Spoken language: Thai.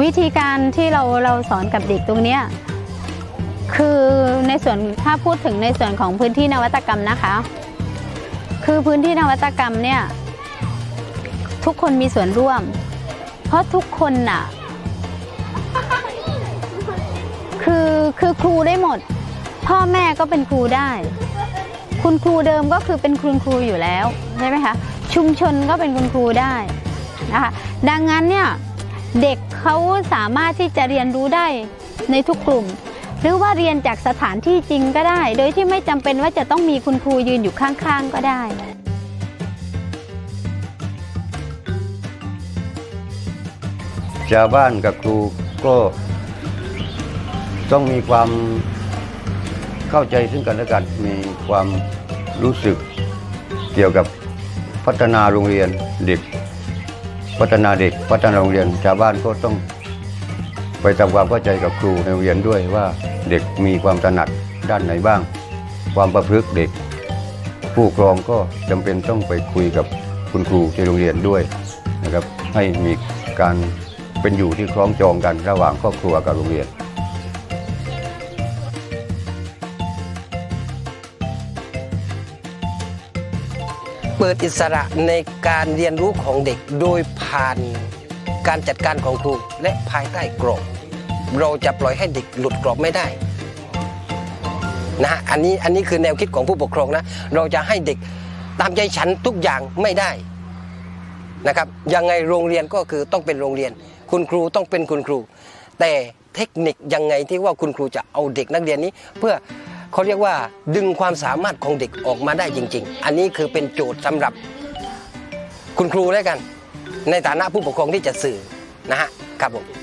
วิธีการที่เราเราสอนกับเด็กตรงเนี้ยคือในส่วนถ้าพูดถึงในส่วนของพื้นที่นวัตกรรมนะคะ คือพื้นที่นวัตกรรมเนี่ยทุกคนมีส่วนร่วม เพราะทุกคนน่ะคือคือครูได้หมด พ่อแม่ก็เป็นครูได้ คุณครูเดิมก็คือเป็นคุณครูอยู่แล้วใช่ไหมคะชุมชนก็เป็นคุณครูได้นะคะดังนั้นเนี่ย เด็กเขาสามารถที่จะเรียนรู้ได้ในทุกกลุ่ม หรือว่าเรียนจากสถานที่จริงก็ได้ โดยที่ไม่จำเป็นว่าจะต้องมีคุณครูยืนอยู่ข้างๆก็ได้ชาวบ้านกับครูก็ต้องมีความเข้าใจซึ่งกันและกันมีความรู้สึกเกี่ยวกับพัฒนาโรงเรียนเด็ก พัฒนาเด็กพัฒนาโรงเรียนชาวบ้านก็ต้องไปทำความเข้าใจกับครูในโรงเรียนด้วยว่าเด็กมีความถนัดด้านไหนบ้าง ความประพฤติเด็ก ผู้ปกครองก็จำเป็นต้องไปคุยกับคุณครูที่โรงเรียนด้วยนะครับให้มีการเป็นอยู่ที่คล้องจองกันระหว่างครอบครัวกับโรงเรียน เปิดอิสระในการเรียนรู้ของเด็กโดยผ่านการจัดการของครูและภายใต้กรอบ เราจะปล่อยให้เด็กหลุดกรอบไม่ได้นะฮะอันนี้อันนี้คือแนวคิดของผู้ปกครองนะ เราจะให้เด็กตามใจฉันทุกอย่างไม่ได้นะครับยังไงโรงเรียนก็คือต้องเป็นโรงเรียน คุณครูต้องเป็นคุณครู แต่เทคนิคยังไงที่ว่าคุณครูจะเอาเด็กนักเรียนนี้เพื่อ เขาเรียกว่าดึงความสามารถของเด็กออกมาได้จริง ๆ อันนี้คือเป็นโจทย์สำหรับคุณครูแล้วกัน ในฐานะผู้ปกครองที่จะสื่อนะฮะครับผม